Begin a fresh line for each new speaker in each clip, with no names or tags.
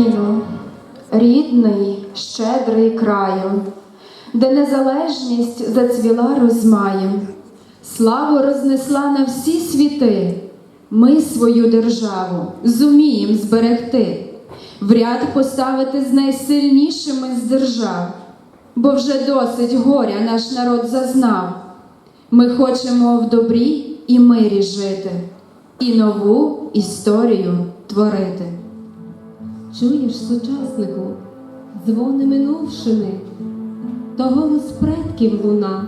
Україно, рідний, щедрий краю, де незалежність зацвіла розмаєм, славу рознесла на всі світи. Ми свою державу зумієм зберегти, в ряд поставити з найсильнішими з держав, бо вже досить горя наш народ зазнав. Ми хочемо в добрі і мирі жити, і нову історію творити.
Чуєш, сучаснику, дзвони минувшини, то голос предків луна,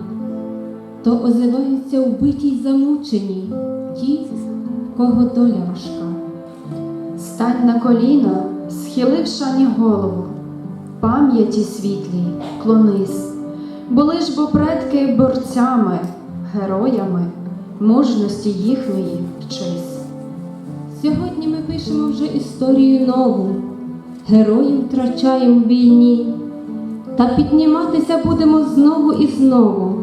то озиваються вбиті й замучені ті, кого доля важка.
Стань на коліна, схилив шані голову, пам'яті світлій клонись, були ж бо предки борцями, героями, мужності їхньої вчись.
Сьогодні ми пишемо вже історію нову, героїв втрачаємо в війні, та підніматися будемо знову і знову,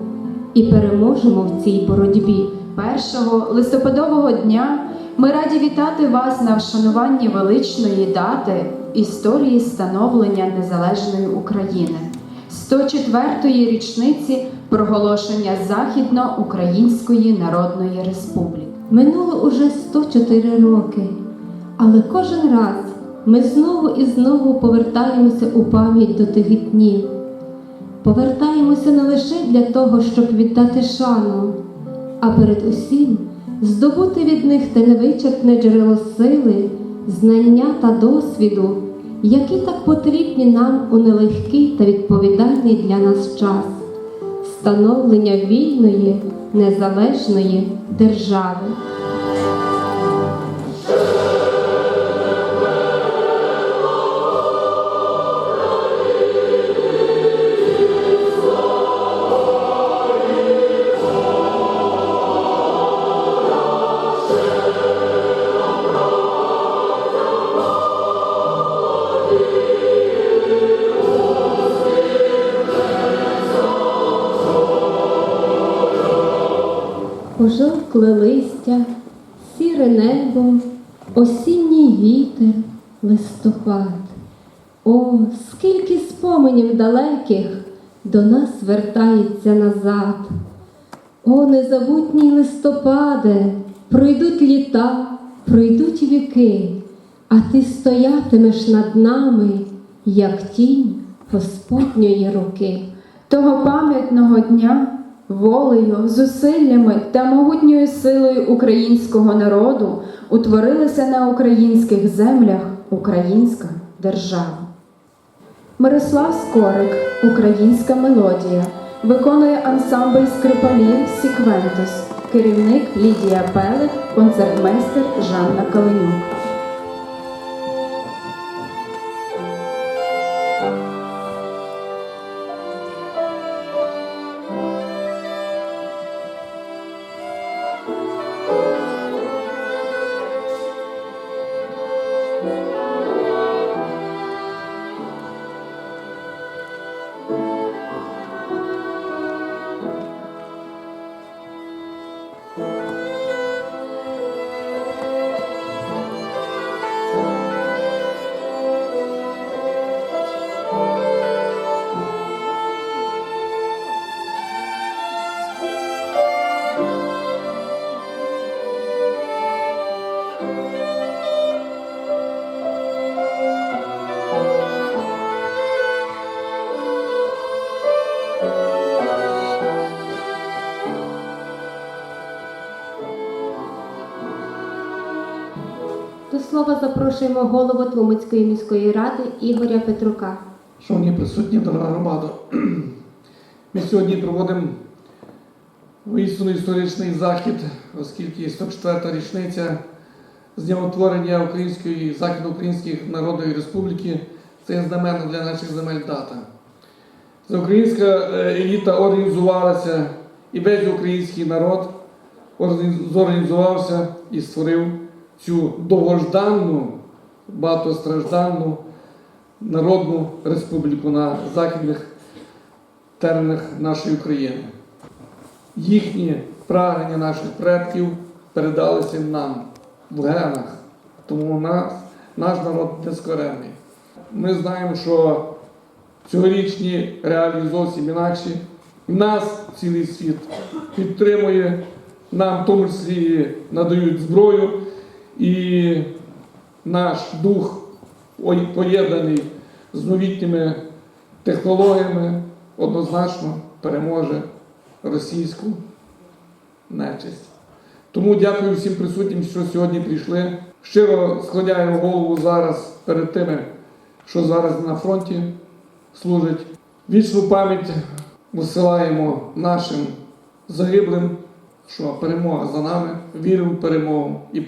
і переможемо в цій боротьбі.
1 листопадового дня ми раді вітати вас на вшануванні величної дати історії становлення незалежної України, 104-ї річниці проголошення Західноукраїнської Народної Республіки.
Минуло уже 104 роки, але кожен раз ми знову і знову повертаємося у пам'ять до тих днів. Повертаємося не лише для того, щоб віддати шану, а перед усім здобути від них те невичерпне джерело сили, знання та досвіду, які так потрібні нам у нелегкий та відповідальний для нас час становлення вільної, незалежної держави. Пожовкле листя, сіре небо, осінній вітер, листопад. О, скільки споменів далеких до нас вертається назад. О, незабутній листопаде, пройдуть літа, пройдуть віки, а ти стоятимеш над нами, як тінь Господньої руки.
Того пам'ятного дня волею, зусиллями та могутньою силою українського народу утворилася на українських землях українська держава. Мирослав Скорик, українська мелодія, виконує ансамбль скрипалів Сіквентус, керівник Лідія Пелих, концертмейстер Жанна Каленюк.
Запрошуємо голову Тлумацької міської ради Ігоря Петрука.
Шановні присутні, дорога громада, ми сьогодні проводимо воістину історичний захід, оскільки 104 річниця з дня утворення Української Західноукраїнської Народної Республіки це є знамена для наших земель дата. Це українська е, еліта організувалася і весь український народ зорганізувався і створив цю довгожданну, багатостражданну Народну республіку на західних теренах нашої України. Їхні прагнення наших предків передалися нам в генах. Тому нас наш народ нескорений. Ми знаємо, що цьогорічні реалії зовсім інакші. Нас цілий світ підтримує, нам в тому числі надають зброю, і наш дух поєднаний з новітніми технологіями однозначно переможе російську нечисть. Тому дякую всім присутнім, що сьогодні прийшли. Щиро складаю голову зараз перед тими, що зараз на фронті служить. Вічну пам'ять висилаємо нашим загиблим, що перемога за нами, вірю в перемогу і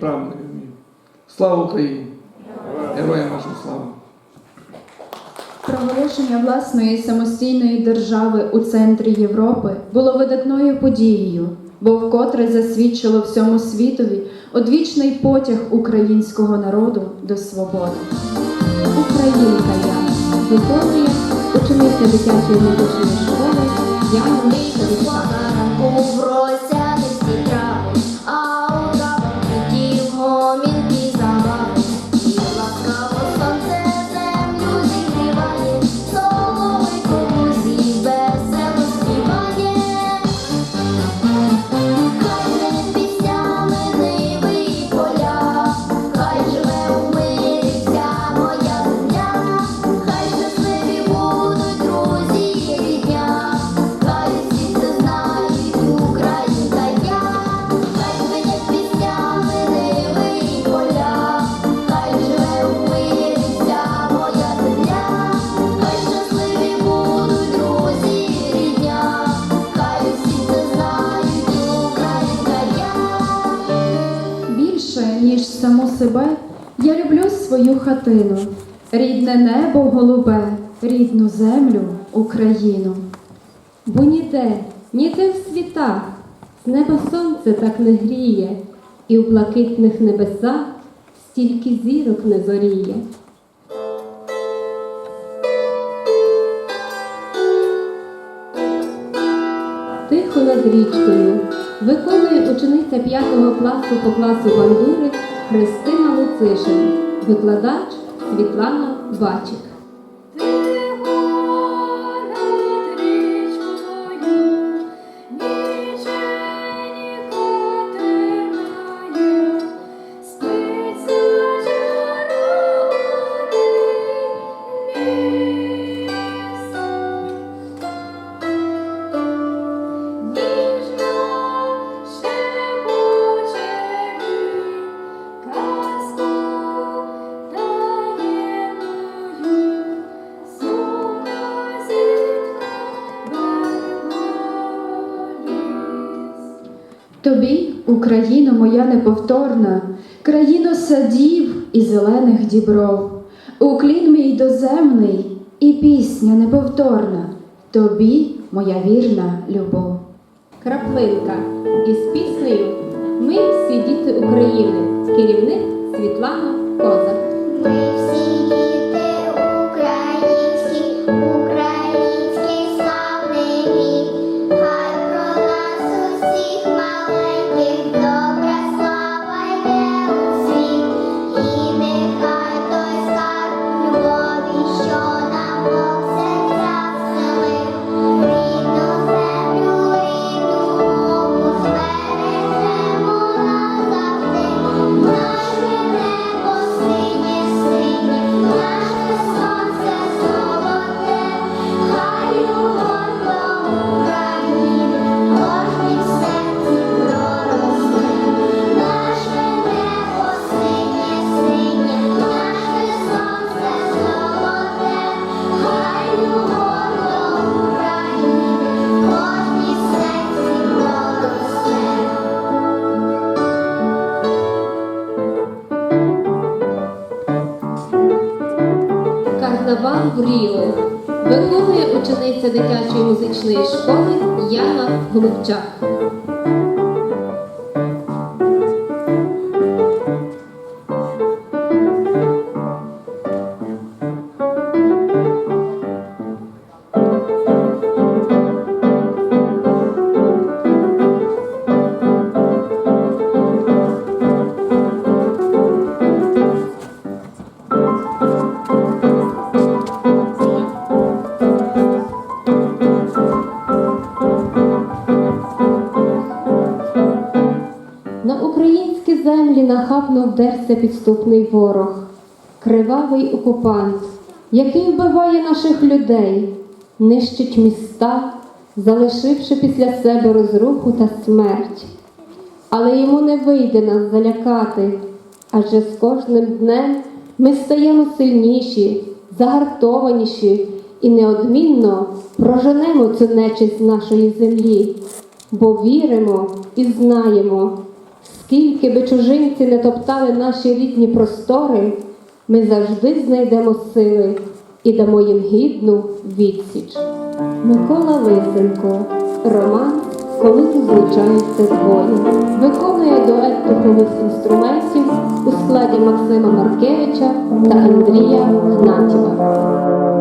вмію. Слава Україні! Героям нашим слава!
Проголошення власної самостійної держави у центрі Європи було видатною подією, бо вкотре засвідчило всьому світові одвічний потяг українського народу до свободи.
Українка я виконує учениця дитячої музичної школи я Яна Сорочак.
У
саму себе, я люблю свою хатину, рідне небо голубе, рідну землю, Україну.
Бо ніде, ніде в світах з неба сонце так не гріє, і в блакитних небесах стільки зірок не зоріє. Тихо над річкою виконує учениця 5 класу по класу бандури Христина Луцишин, викладач Світлана Бачик.
Україно моя неповторна, країно садів і зелених дібров, уклін мій доземний і пісня неповторна, тобі моя вірна любов.
Краплинка із піснею Ми всі діти України. Керівник Світлана Козак.
Ми всі діти
Карнавал Виховує учениця дитячої музичної школи Яна Голубчак. Землі вдерся підступний ворог, кривавий окупант, який вбиває наших людей, нищить міста, залишивши після себе розруху та смерть. Але йому не вийде нас залякати, адже з кожним днем ми стаємо сильніші, загартованіші і неодмінно проженемо цю нечисть нашої землі, бо віримо і знаємо, скільки би чужинці не топтали наші рідні простори, ми завжди знайдемо сили і дамо їм гідну відсіч. Микола Лисенко, роман Коли зустрічаються двоє, виконує дует духових інструментів у складі Максима Маркевича та Андрія Гнатєва.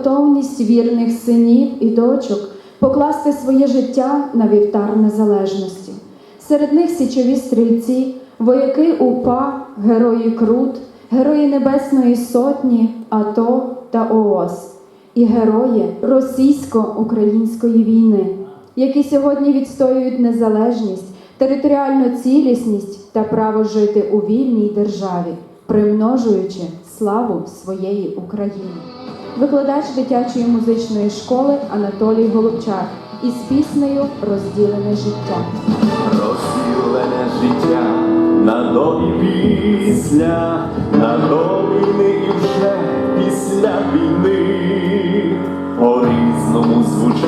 Готовність вірних синів і дочок покласти своє життя на вівтар незалежності. Серед них січові стрільці, вояки УПА, герої Крут, герої Небесної Сотні, АТО та ООС і герої російсько-української війни, які сьогодні відстоюють незалежність, територіальну цілісність та право жити у вільній державі, примножуючи славу своєї України. Викладач дитячої музичної школи Анатолій Голубчак із піснею Розділене життя.
Розділене життя на до і після, на до війни і вже після війни. По-різному звучати